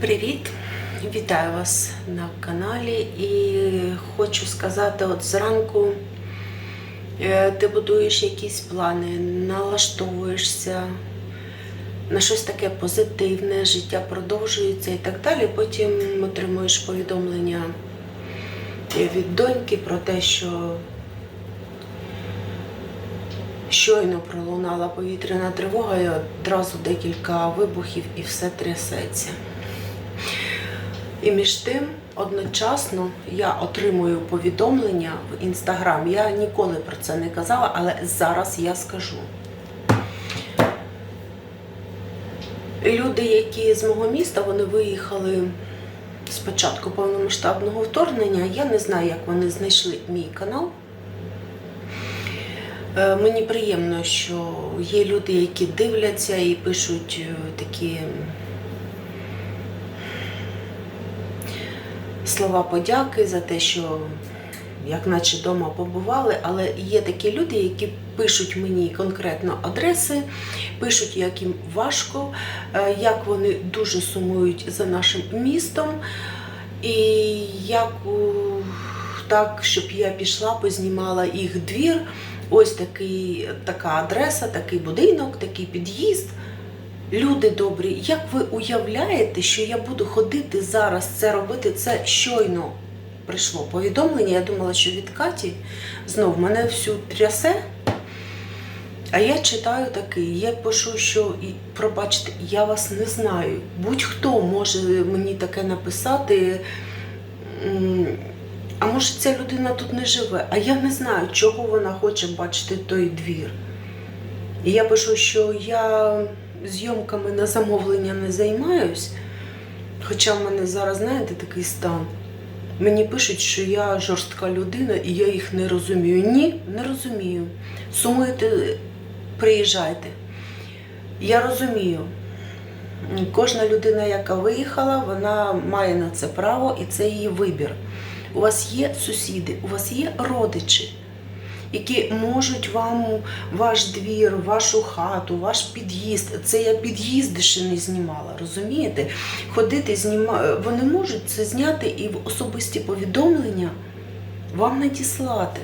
Привіт! Вітаю вас на каналі і хочу сказати, от зранку е, ти будуєш якісь плани, налаштовуєшся на щось таке позитивне, життя продовжується і так далі. Потім отримуєш повідомлення від доньки про те, що щойно пролунала повітряна тривога, і одразу декілька вибухів і все трясеться. І між тим, одночасно я отримую повідомлення в інстаграм. Я ніколи про це не казала, але зараз я скажу. Люди, які з мого міста, вони виїхали з початку повномасштабного вторгнення. Я не знаю, як вони знайшли мій канал. Е, Мені приємно, що є люди, які дивляться і пишуть е, такі слова подяки за те, що як наче вдома побували, але є такі люди, які пишуть мені конкретно адреси, пишуть, як їм важко, е, як вони дуже сумують за нашим містом, і як так, щоб я пішла, познімала їх двір. Ось такий, така адреса, такий будинок, такий під'їзд. Люди добрі, як ви уявляєте, що я буду ходити зараз це робити? Це щойно прийшло повідомлення. Я думала, що від Каті знов мене всю трясе. А я читаю такий, я пишу, що пробачте, я вас не знаю. Будь-хто може мені таке написати. А може ця людина тут не живе, а я не знаю, чого вона хоче бачити той двір. І я пишу, що я зйомками на замовлення не займаюсь, хоча в мене зараз, знаєте, такий стан. Мені пишуть, що я жорстка людина і я їх не розумію. Ні, не розумію. Сумуєте, приїжджайте. Я розумію. Кожна людина, яка виїхала, вона має на це право і це її вибір. У вас є сусіди, у вас є родичі, які можуть вам ваш двір, вашу хату, ваш під'їзд. Це я під'їзди ще не знімала, розумієте? Ходити, зніма... вони можуть це зняти і в особисті повідомлення вам надіслати.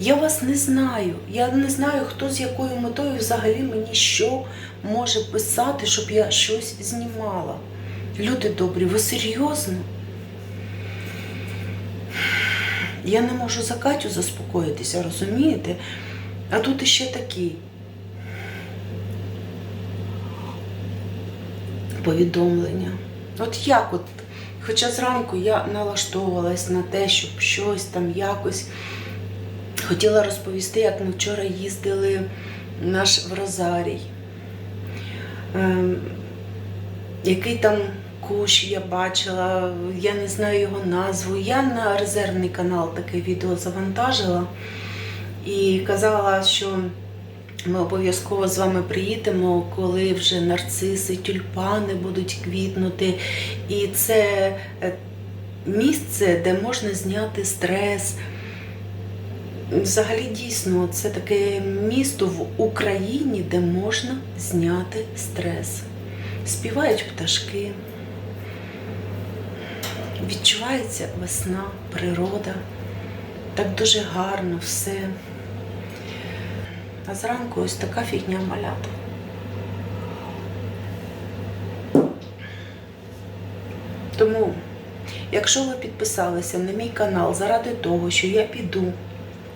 Я вас не знаю. Я не знаю, хто з якою метою взагалі мені що може писати, щоб я щось знімала. Люди добрі, ви серйозно? Я не можу за Катю заспокоїтися, розумієте? А тут іще такі повідомлення. От як от, хоча зранку я налаштовувалась на те, щоб щось там якось хотіла розповісти, як ми вчора їздили наш в Розарій. Ем, який там кущ я бачила, я не знаю його назву. Я на резервний канал таке відео завантажила і казала, що ми обов'язково з вами приїдемо, коли вже нарциси, тюльпани будуть квітнути. І це е, місце, де можна зняти стрес. Взагалі дійсно це таке місто в Україні, де можна зняти стрес. Співають пташки, відчувається весна, природа. Так дуже гарно все. А зранку ось така фігня малята. Тому, якщо ви підписалися на мій канал заради того, що я піду,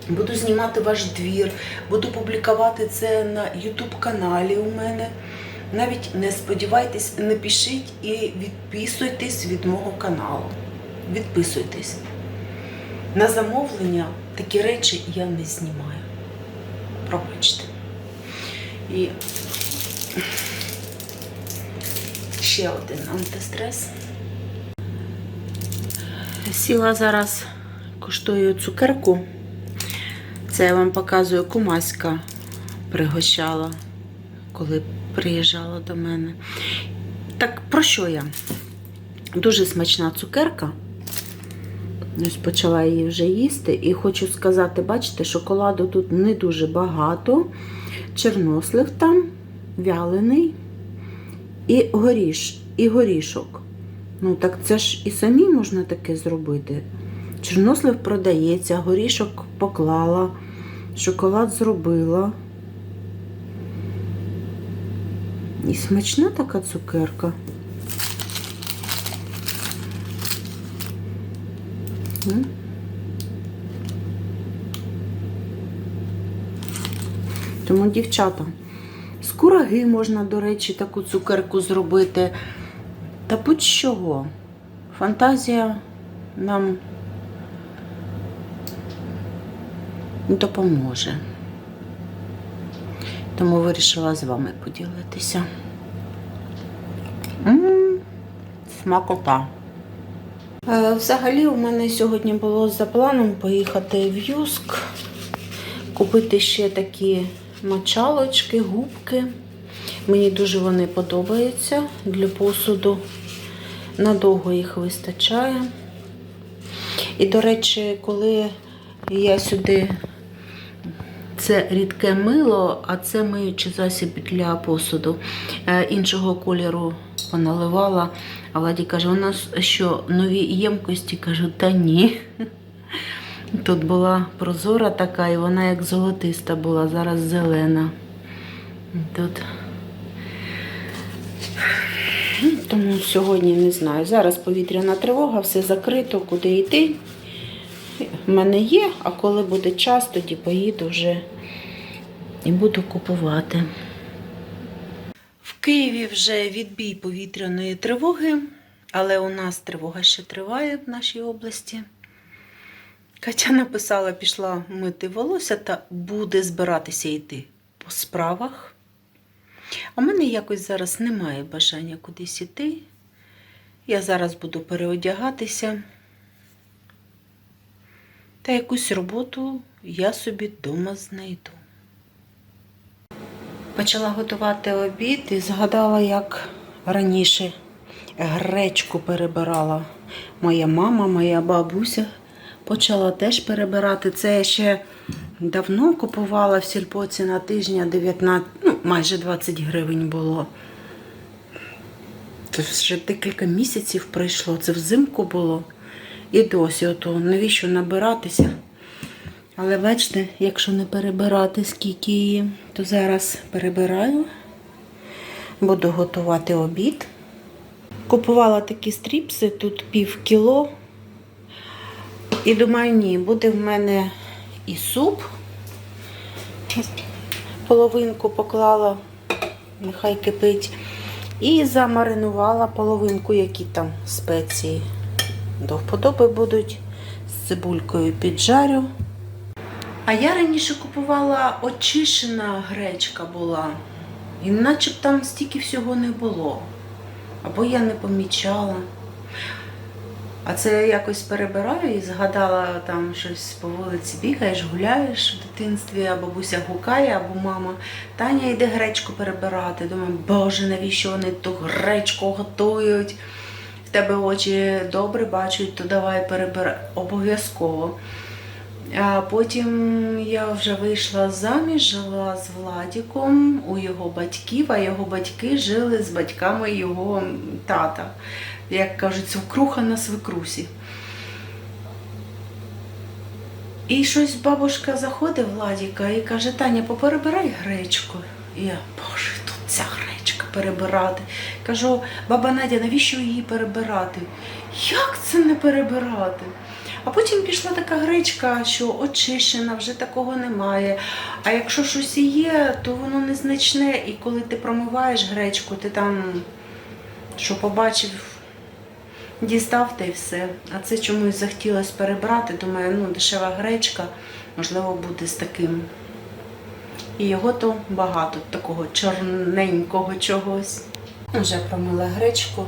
буду знімати ваш двір, буду публікувати це на YouTube каналі у мене. Навіть не сподівайтесь, не і відписуйтесь від мого каналу. Відписуйтесь. На замовлення такі речі я не знімаю. Пробачте. І ще один антистрес. Сіла зараз, куштую цукерку. Це я вам показую кумаська пригощала, коли приїжджала до мене. Так, про що я? Дуже смачна цукерка. Ось почала її вже їсти. І хочу сказати, бачите, шоколаду тут не дуже багато. Чорнослив там, вялений і горіш, і горішок. Ну, так це ж і самі можна таке зробити. Чорнослив продається, горішок поклала, шоколад зробила. І смачна така цукерка. М? Тому, дівчата, з кураги можна, до речі, таку цукерку зробити. Та будь-чого. Фантазія нам допоможе. Тому вирішила з вами поділитися. М, Смакота. Е, Взагалі, у мене сьогодні було за планом поїхати в Юск, купити ще такі мочалочки, губки. Мені дуже вони подобаються для посуду. Надовго їх вистачає. І, до речі, коли я сюди це рідке мило, а це миючий засіб для посуду. Е, іншого кольору поналивала. А Владі каже, у нас що, нові ємкості? Кажу, та ні. Тут була прозора така, і вона як золотиста була, зараз зелена. Тут. Тому сьогодні не знаю. Зараз повітряна тривога, все закрито, куди йти. В мене є, а коли буде час, тоді поїду вже і буду купувати. Києві вже відбій повітряної тривоги, але у нас тривога ще триває в нашій області. Катя написала, пішла мити волосся та буде збиратися йти по справах. А в мене якось зараз немає бажання кудись іти. Я зараз буду переодягатися. Та якусь роботу я собі вдома знайду. Почала готувати обід і згадала, як раніше гречку перебирала. Моя мама, моя бабуся почала теж перебирати. Це я ще давно купувала в сільпоці на тижня 19, ну, майже 20 гривень було. Це вже декілька місяців пройшло, це взимку було. І досі, ото навіщо набиратися? Але бачите, якщо не перебирати скільки її, то зараз перебираю, буду готувати обід. Купувала такі стріпси, тут пів кіло. І думаю, ні, буде в мене і суп. Половинку поклала, нехай кипить. І замаринувала половинку, які там спеції. До вподоби будуть з цибулькою піджарю. А я раніше купувала очищена гречка була. І наче б там стільки всього не було. Або я не помічала. А це я якось перебираю і згадала там щось по вулиці бігаєш, гуляєш в дитинстві, а бабуся гукає, або мама Таня йде гречку перебирати. Думаю, боже, навіщо вони ту гречку готують? В тебе очі добре бачать, то давай перебирай обов'язково. Потім я вже вийшла заміж, жила з Владіком у його батьків, а його батьки жили з батьками його тата. Як кажуть, свекруха на свекрусі. І щось бабушка заходить Владіка і каже, Таня, поперебирай гречку. І я, боже, тут ця гречка перебирати. Кажу, баба Надя, навіщо її перебирати? Як це не перебирати? А потім пішла така гречка, що очищена, вже такого немає. А якщо щось і є, то воно незначне. І коли ти промиваєш гречку, ти там, що побачив, дістав та й все. А це чомусь захотілося перебрати. Думаю, ну, дешева гречка, можливо, буде з таким. І його то багато, такого чорненького чогось. Вже промила гречку,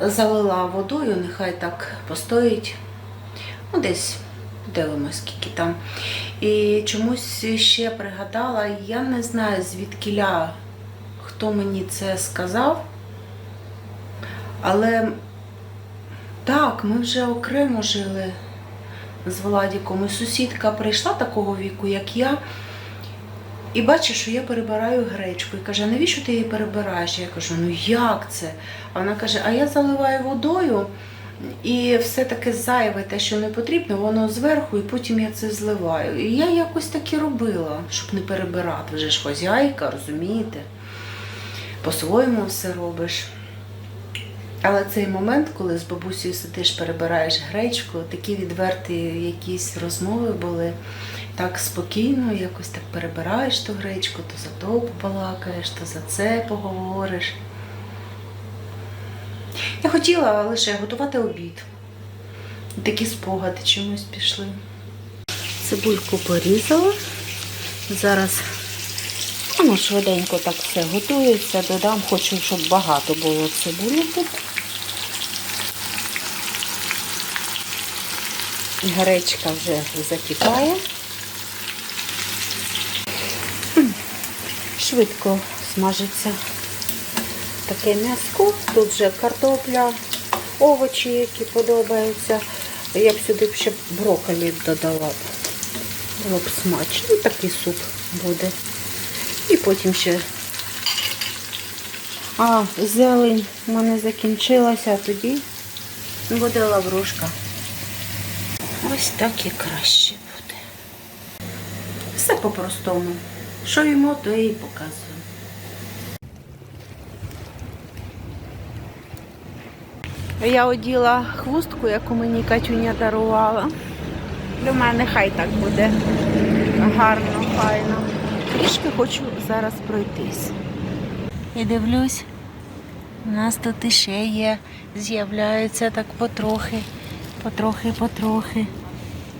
залила водою, нехай так постоїть. Ну, десь дивимося, скільки там. І чомусь ще пригадала, я не знаю звідкіля, хто мені це сказав. Але так, ми вже окремо жили з Владіком. І сусідка прийшла такого віку, як я. І бачить, що я перебираю гречку. І каже, навіщо ти її перебираєш? Я кажу, ну як це? А вона каже, а я заливаю водою. І все таке зайве, те, що не потрібно, воно зверху, і потім я це зливаю. І я якось так і робила, щоб не перебирати. Вже ж хозяйка, розумієте? По-своєму все робиш. Але цей момент, коли з бабусею сидиш, перебираєш гречку, такі відверті якісь розмови були. Так спокійно, якось так перебираєш ту гречку, то за то побалакаєш, то за це поговориш. Я хотіла лише готувати обід. Такі спогади чомусь пішли. Цибульку порізала. Зараз воно швиденько так все готується. Додам, хочу, щоб багато було цибулі тут. Гречка вже закипає. Швидко смажиться таке м'яско. Тут вже картопля, овочі, які подобаються. Я б сюди ще брокколі додала. Було б смачно. Ну, такий суп буде. І потім ще. А, зелень в мене закінчилася, а тоді буде лаврушка. Ось так і краще буде. Все по-простому. Що йому, то і показуємо. Я оділа хвустку, яку мені Катюня дарувала. Для мене хай так буде гарно, файно. Трішки хочу зараз пройтись. І дивлюсь, у нас тут іще є, з'являються так потрохи, потрохи, потрохи.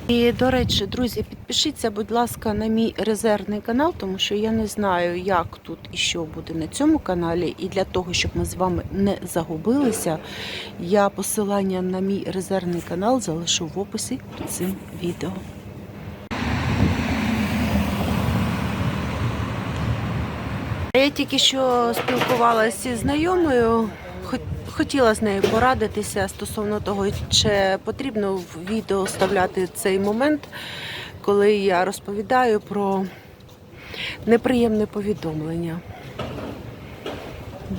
І, до речі, друзі, підпишіться, будь ласка, на мій резервний канал, тому що я не знаю, як тут і що буде на цьому каналі. І для того, щоб ми з вами не загубилися, я посилання на мій резервний канал залишу в описі під цим відео. Я тільки що спілкувалася зі знайомою, хотіла з нею порадитися стосовно того, чи потрібно в відео вставляти цей момент, коли я розповідаю про неприємне повідомлення.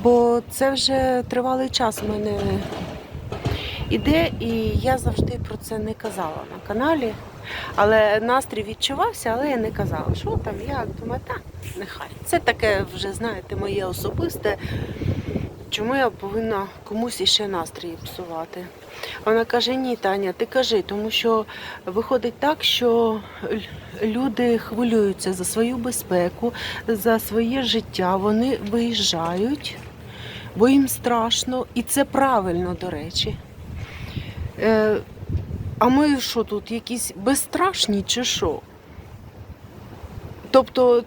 Бо це вже тривалий час у мене іде, і я завжди про це не казала на каналі. Але настрій відчувався, але я не казала, що там, як, думаю, так, нехай. Це таке вже, знаєте, моє особисте. Чому я повинна комусь іще настрій псувати? Вона каже: ні, Таня, ти кажи, тому що виходить так, що люди хвилюються за свою безпеку, за своє життя. Вони виїжджають, бо їм страшно, і це правильно, до речі. Е, а ми що тут, якісь безстрашні чи що? Тобто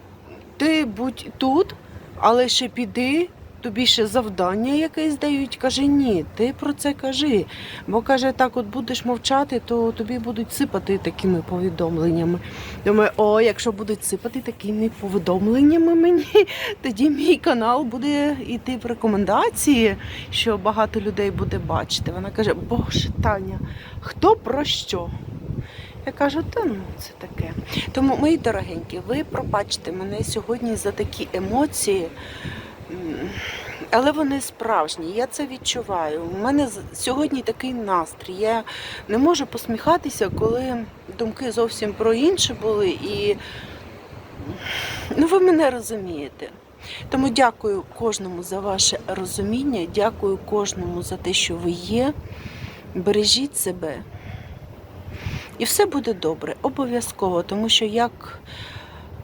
ти будь тут, але ще піди, тобі ще завдання якесь дають. Каже, ні, ти про це кажи. Бо каже, так от будеш мовчати, то тобі будуть сипати такими повідомленнями. Думаю, о, якщо будуть сипати такими повідомленнями мені, тоді мій канал буде йти в рекомендації, що багато людей буде бачити. Вона каже, Боже, Таня, хто про що? Я кажу, та ну це таке. Тому, мої дорогенькі, ви пробачте мене сьогодні за такі емоції, але вони справжні, я це відчуваю. У мене сьогодні такий настрій. Я не можу посміхатися, коли думки зовсім про інше були. І ну, ви мене розумієте. Тому дякую кожному за ваше розуміння, дякую кожному за те, що ви є. Бережіть себе. І все буде добре, обов'язково, тому що як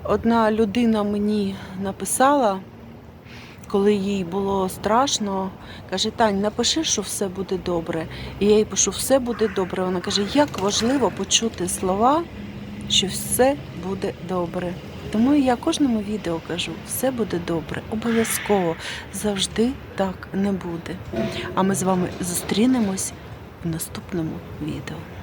одна людина мені написала, коли їй було страшно, каже: Тань, напиши, що все буде добре. І я їй пишу, все буде добре. Вона каже, як важливо почути слова, що все буде добре. Тому я кожному відео кажу, все буде добре, обов'язково завжди так не буде. А ми з вами зустрінемось в наступному відео.